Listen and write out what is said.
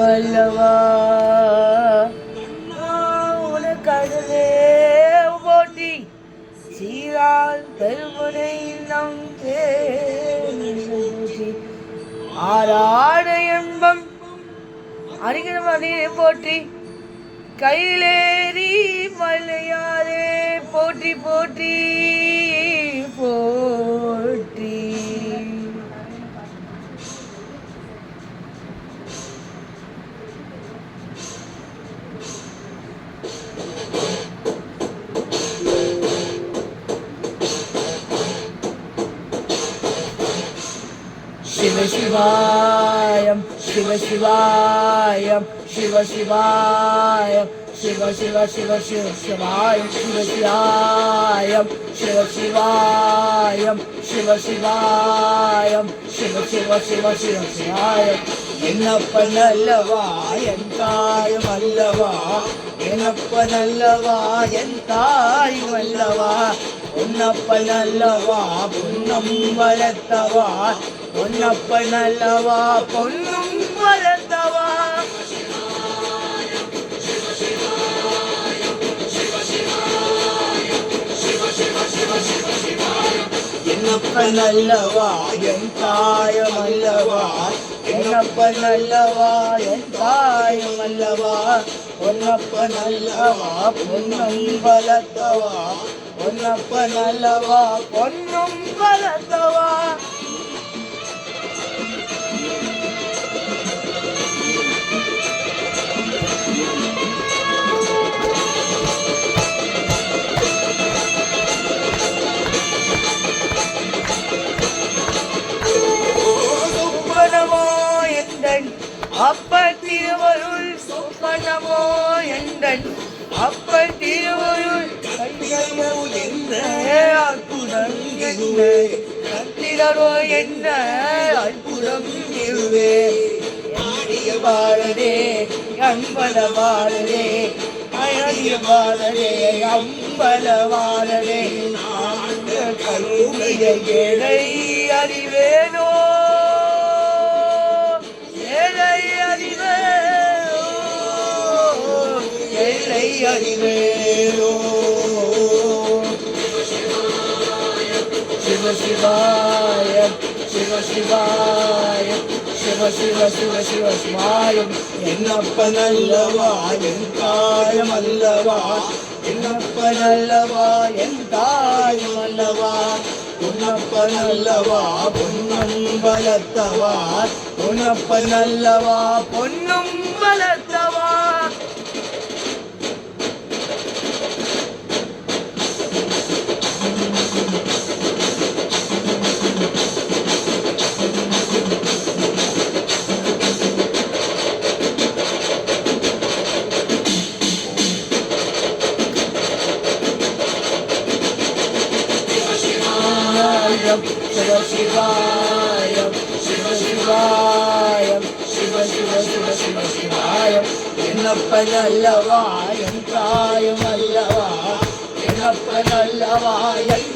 வல்லவா உனக்கடலே போட்டி சீரால் பெருமுனை நம் தேடி ஆராட என்பம் அறிகிற மதியை போற்றி கையிலேறி மலையாரே போற்றி போற்றி சிவாயம் சிவ சிவாயம் சிவ சிவாயம் சிவ சிவ சிவ சிவ சிவாயம் சிவ சிவாயம் சிவ சிவாயம் சிவ சிவாயம் சிவ சிவ சிவ சிவ சிவாயம் என்னப்பனல்லவா என் தாயும் அல்லவா? எனப்பனல்லவா என் தாயும் அல்லவா? பொன்னப்பனல்லவா பொன்னம் வளர்த்தவா? பொன்னப்பனல்லவா பொன்னும் வளர்த்தவா? என்னப்பனல்லவா? என் தாயம் அல்லவா என்னப்பனல்லவா? என் தாயம் அல்லவா பொன்னப்பனல்லவா? பொன்னும் வளர்த்தவா? பொன்னப்பனல்லவா? நமோ எந்தன் அப்பன் திருவருள் கையோ என்ன அற்புதம் என்ன? கத்திரோ என்ன? அற்புதம் இருவே ஆடிய பாடலே அன்பல பாடலே அழகிய பாடலே அம்பல பாடலே. நான் கருமைய ஏழை அறிவேனோ ஏழை அறிவேனோ சிவ சிவாய சிவ சிவாய சிவ சிவ சிவ சிவ சிவாயம். என்னப்பனல்லவா என் தாயம் அல்லவா? என்னப்ப நல்லவா என் தாயம் அல்லவா? பொன்னப்பனல்லவா பொன்னும் பலத்தவா பொன்னப்பனல்லவா பொன்னும் பலத்தவா சிவாயம் சிவ சிவாயம் சிவ சிவாயம் சிவ சிவ சிவ சிவ சிவாயம் என்னப்பன் அல்லவா என் தாயும் அல்லவா என்னப்பன் அல்லவா என்